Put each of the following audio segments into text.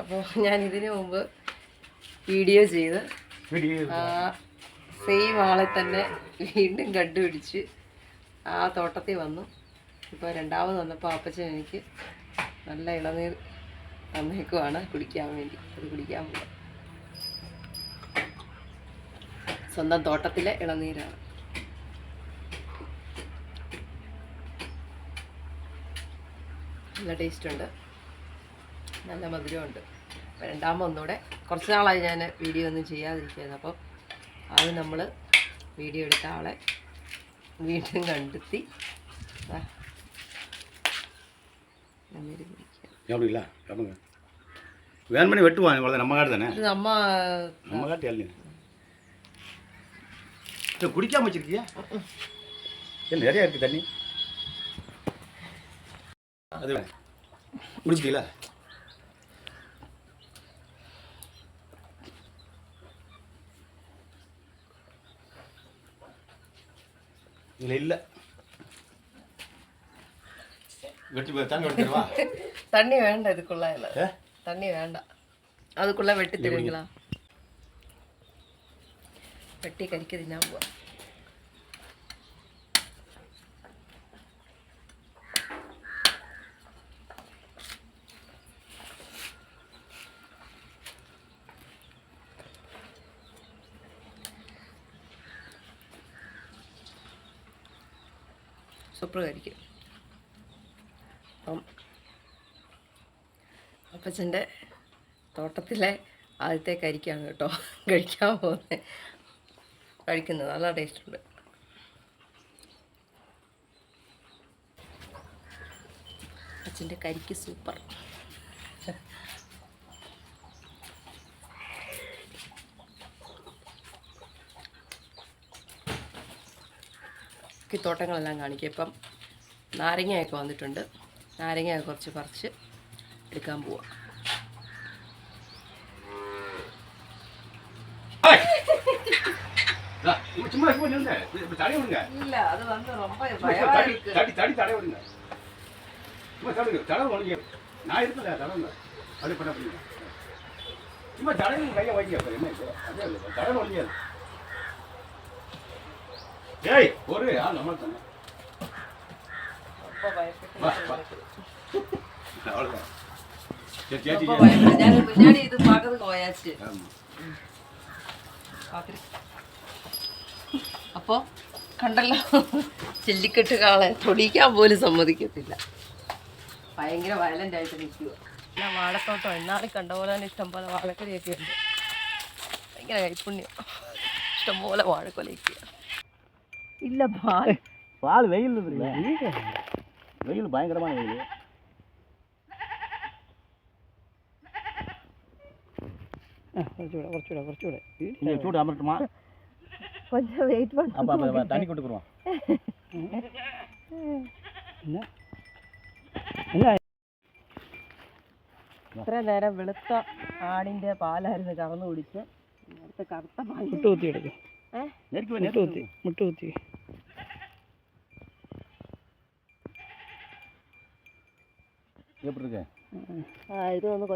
അപ്പോൾ ഞാൻ ഇതിനു മുമ്പ് വീഡിയോ ചെയ്ത് ആ സെയിം ആളെ തന്നെ വീണ്ടും കണ്ടുപിടിച്ച് ആ തോട്ടത്തിൽ വന്നു. ഇപ്പോൾ രണ്ടാമത് വന്നപ്പോൾ അപ്പച്ചൻ എനിക്ക് നല്ല ഇളനീർ തന്നേക്കുവാണ് കുടിക്കാൻ വേണ്ടി. അത് കുടിക്കാൻ പോകാം സ്വന്തം തോട്ടത്തിലെ ഇളനീരാണ്. നല്ല ടേസ്റ്റ് ഉണ്ട്. നല്ല മധുരമുണ്ട് അപ്പോൾ രണ്ടാമത് ഒന്നുകൂടെ കുറച്ച് നാളായി ഞാൻ വീഡിയോ ഒന്നും ചെയ്യാതിരിക്കുന്നത് അപ്പം അത് നമ്മൾ വീഡിയോ എടുത്ത ആളെ വീണ്ടും കണ്ടെത്തി ദാ, ഇളനീര് കുടിക്കാം. எப்படி இல்லை கேளுங்க வேன் பண்ணி வெட்டுவாங்க இவ்வளோ நம்ம காட்டு தானே ഇത് നമ്മ நம்ம காட்டு இல்லைங்க இது குடிக்காம வச்சிருக்கியா இல்லை நிறையா இருக்குது தண்ணி அது குடிப்பீங்களா இதில் இல்லை. வெட்டி தண்ணி வெட்டுவா தண்ணி வேண்டாம் இதுக்குள்ள இல்ல. தண்ணி வேண்டாம். அதுக்குள்ள வெட்டி தெரியுங்களா வெட்டி கறிக்கிறது ஞாபகம் കരിക്ക് അപ്പം അപ്പച്ചന്റെ തോട്ടത്തിലെ ആദ്യത്തെ കരിക്കാണ് കേട്ടോ കഴിക്കാൻ പോകുന്നത്. കഴിക്കുന്നത് നല്ല ടേസ്റ്റ് ഉണ്ട്. അച്ഛന്റെ കരിക്ക് സൂപ്പർ. ഈ തോട്ടങ്ങളെല്ലാം കാണിക്കാം ഇപ്പം നാരങ്ങയൊക്കെ വന്നിട്ടുണ്ട് നാരങ്ങയൊക്കെ കുറച്ച് പറിച്ച് എടുക്കാൻ പോവാം ദാ, ഇപ്പൊ சும்மா சும்மா நில்லுங்க. இப்படி தடவி விடுங்க. ഇല്ല അത് വന്ന് ரொம்ப சும்மா தடி, தடி, தடி தடவி விடுங்க. சும்மா தடவுங்க. தடவு ஒழுங்க. நான் இருக்கல, தடவுங்க. அப்படியே பண்ண பண்ணுங்க. சும்மா தடவி கையை வைங்க. அப்புறம் என்ன இது? அதே இல்லை, தடவு ஒழுங்க. ரொம்ப ഭയപ്പെട്ട് ഞാൻ മുന്നാടി ഇത് പാകത്ത് പോയാച്ച് ஆமா. പാത്രി അപ്പോൾ കണ്ടല്ലോ ചെല്ലിക്കെട്ട് കാളെ തൊടിക്കാൻ പോലും സമ്മതിക്കത്തില്ല ഭയങ്കര വയലൻ്റ് ആയിട്ട് നിൽക്കുക ഞാൻ വാഴത്തോട്ടം എന്നാലും കണ്ട പോലെ തന്നെ ഇഷ്ടംപോലെ വാഴക്കൊലയൊക്കെ ഉണ്ട് ഭയങ്കര കൈപ്പുണ്യം ഇഷ്ടംപോലെ വാഴക്കൊലയൊക്കെ ഇല്ല പാൽ பால் வெயில் வெயில் பயங்கரமான வெயில் കുറച്ചുകൂടെ കുറച്ചുകൂടെ കുറച്ചുകൂടെ நீங்க சூடு அமரட்டுமா കൊഞ്ചം വെയിറ്റ് அப்போ அப்போ தண்ணி கொடுக்குறோம் എന്നാ എന്നാ ഇത്ര നേരം വെളുത്ത ആടിന്റെ പാലായിരുന്നു കറന്നു കുടിച്ച് നേരത്തെ കറുത്ത പാൽ മുട്ട കുത്തി മുട്ടുകുത്തി മുട്ടുകുത്തി ഇത് ഒന്ന്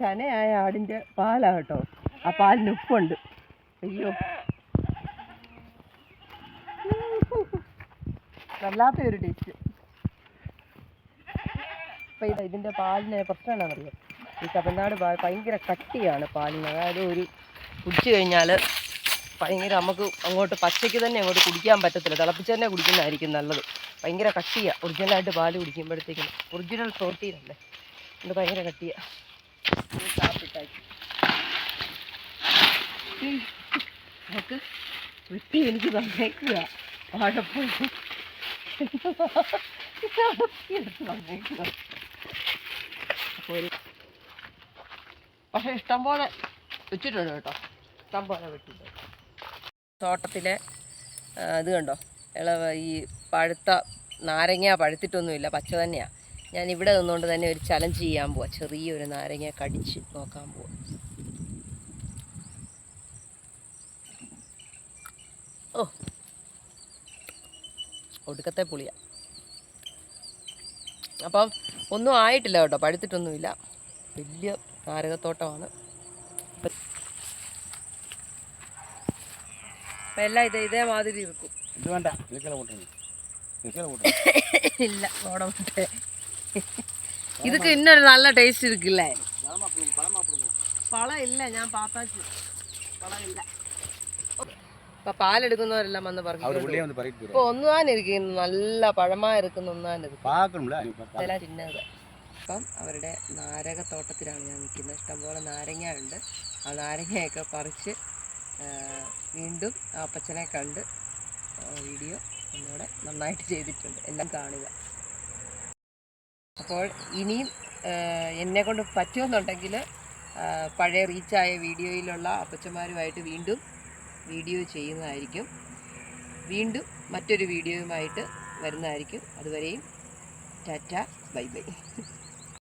ചനയായ ആടിന്റെ പാലാ കേട്ടോ. ആ പാലിന് ഉപ്പുണ്ട്. അയ്യോ. വല്ലാത്ത ഒരു ടേസ്റ്റ് അപ്പൊ ഇത് ഇതിന്റെ പാലിന് പ്രശ്നം എന്താണെന്നറിയോ ഈ തമിഴ്നാട് പാൽ ഭയങ്കര കട്ടിയാണ് പാലിന്. അതായത് ഒരു കുടിച്ചു കഴിഞ്ഞാൽ ഭയങ്കര നമുക്ക് അങ്ങോട്ട് പച്ചയ്ക്ക് തന്നെ അങ്ങോട്ട് കുടിക്കാൻ പറ്റത്തില്ല. തിളപ്പിച്ച് തന്നെ കുടിക്കുന്നതായിരിക്കും നല്ലത്. ഭയങ്കര കട്ടിയാണ് ഒറിജിനലായിട്ട് പാൽ കുടിക്കുമ്പോഴത്തേക്കും. ഒറിജിനൽ പ്രോട്ടീൻ അല്ലേ? ഇത് ഭയങ്കര കട്ടിയാണ് നമുക്ക് വെട്ടി എനിക്ക് തന്നേക്കുക വാഴപ്പഴം വെട്ടിയെടുത്ത് തന്നേക്കുക അപ്പോൾ ഒരു പക്ഷേ ഇഷ്ടം പോലെ വെച്ചിട്ടുണ്ട് കേട്ടോ. ഇഷ്ടംപോലെ വെച്ചിട്ടുണ്ട്. തോട്ടത്തിലെ ഇത് കണ്ടോ? ഇളവ ഈ പഴുത്ത നാരങ്ങ പഴുത്തിട്ടൊന്നുമില്ല പച്ച തന്നെയാണ് ഞാൻ ഇവിടെ നിന്നുകൊണ്ട് തന്നെ ഒരു ചലഞ്ച് ചെയ്യാൻ പോവാ. ചെറിയൊരു നാരങ്ങ കടിച്ച് നോക്കാൻ പോവാ. ഓ ഒടുക്കത്തെ പുളിയ. അപ്പം ഒന്നും ആയിട്ടില്ല കേട്ടോ പഴുത്തിട്ടൊന്നുമില്ല. വലിയ നാരകത്തോട്ടമാണ്. അപ്പം എല്ലാം ഇത് ഇതേമാതിരി ഇരിക്കും. ഇത് വേണ്ട ഇല്ല ഓടമുട്ടേ ഇതൊക്കെ ഇന്നൊരു നല്ല ടേസ്റ്റ് ഇരിക്കില്ലേ? പഴം ഇല്ല ഞാൻ പാത്താച്ചു പഴം ഇല്ല. ഇപ്പൊ പാലെടുക്കുന്നവരെല്ലാം വന്ന് പറഞ്ഞു ഇപ്പൊ ഒന്നാനിരിക്കുന്നു നല്ല പഴമായിരിക്കുന്നു ഒന്നാനിരിക്കും തിന്നത്. ഇപ്പം അവരുടെ നാരകത്തോട്ടത്തിലാണ് ഞാൻ നിൽക്കുന്നത്. ഇഷ്ടംപോലെ നാരങ്ങയുണ്ട്. ആ നാരങ്ങയൊക്കെ പറിച്ച് വീണ്ടും ആ അപ്പച്ചനെ കണ്ട് വീഡിയോ ഒന്നുകൂടെ നന്നായിട്ട് ചെയ്തിട്ടുണ്ട്. എല്ലാം കാണുക അപ്പോൾ ഇനിയും എന്നെ കൊണ്ട് പറ്റുമെന്നുണ്ടെങ്കിൽ പഴയ റീച്ചായ വീഡിയോയിലുള്ള അപ്പച്ചന്മാരുമായിട്ട് വീണ്ടും വീഡിയോ ചെയ്യുന്നതായിരിക്കും. വീണ്ടും മറ്റൊരു വീഡിയോയുമായിട്ട് വരുന്നതായിരിക്കും. അതുവരെയും ടാറ്റ ബൈ ബൈ.